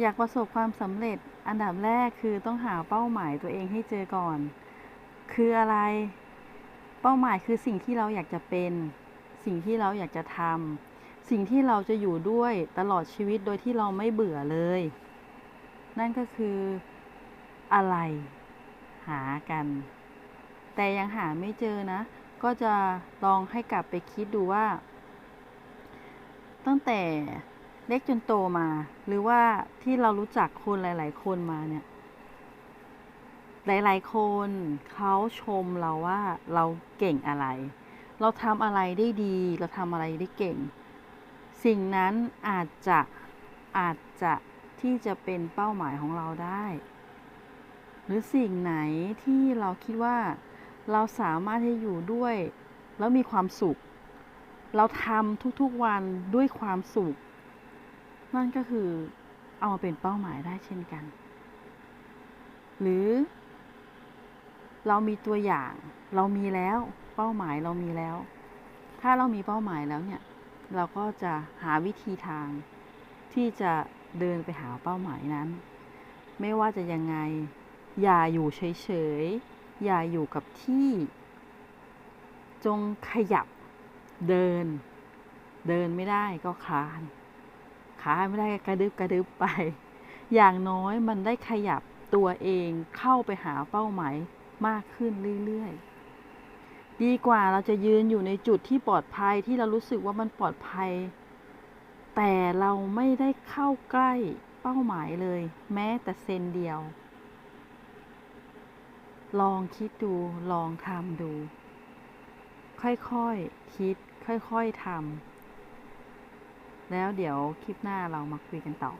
อยากประสบความสำเร็จอันดับแรกคือต้องหาเป้าหมายตัวเองให้เจอก่อน คืออะไร เป้าหมายคือสิ่งที่เราอยากจะเป็น สิ่งที่เราอยากจะทำสิ่งที่เราจะอยู่ด้วยตลอดชีวิตโดยที่เราไม่เบื่อเลย นั่นก็คืออะไร หากัน แต่ยังหาไม่เจอนะ ก็จะลองให้กลับไปคิดดูว่า ตั้งแต่ เล็กจนโตมา หรือว่าที่เรารู้จักคนหลาย ๆ คนมาเนี่ย หลาย ๆ คนเขาชมเราว่าเราเก่งอะไร เราทำอะไรได้ดี เราทำอะไรได้เก่ง สิ่งนั้นอาจจะอาจจะที่จะเป็นเป้าหมายของเราได้ หรือสิ่งไหนที่เราคิดว่าเราสามารถที่จะอยู่ด้วย แล้วมีความสุข เราทำทุกๆวันด้วยความสุข นั่นก็คือเอามาเป็นเป้าหมายได้เช่นกัน หรือ เรามีตัวอย่าง เรามีแล้วเป้าหมายเรามีแล้ว ถ้าเรามีเป้าหมายแล้วเนี่ย เราก็จะหาวิธีทางที่จะเดินไปหาเป้าหมายนั้น ไม่ว่าจะยังไง อย่าอยู่เฉยๆ อย่าอยู่กับที่ จงขยับเดิน เดินไม่ได้ก็คลาน ขาไม่ได้กระดึบกระดึบไป อย่างน้อยมันได้ขยับตัวเองเข้าไปหาเป้าหมายมากขึ้นเรื่อยๆ ดีกว่าเราจะยืนอยู่ในจุดที่ปลอดภัยที่เรารู้สึกว่ามันปลอดภัย แต่เราไม่ได้เข้าใกล้เป้าหมายเลย แม้แต่เซนเดียว ลองคิดดูลองทำดู ค่อยๆ คิด ค่อยๆทำ แล้วเดี๋ยวคลิปหน้าเรามาคุยกันต่อ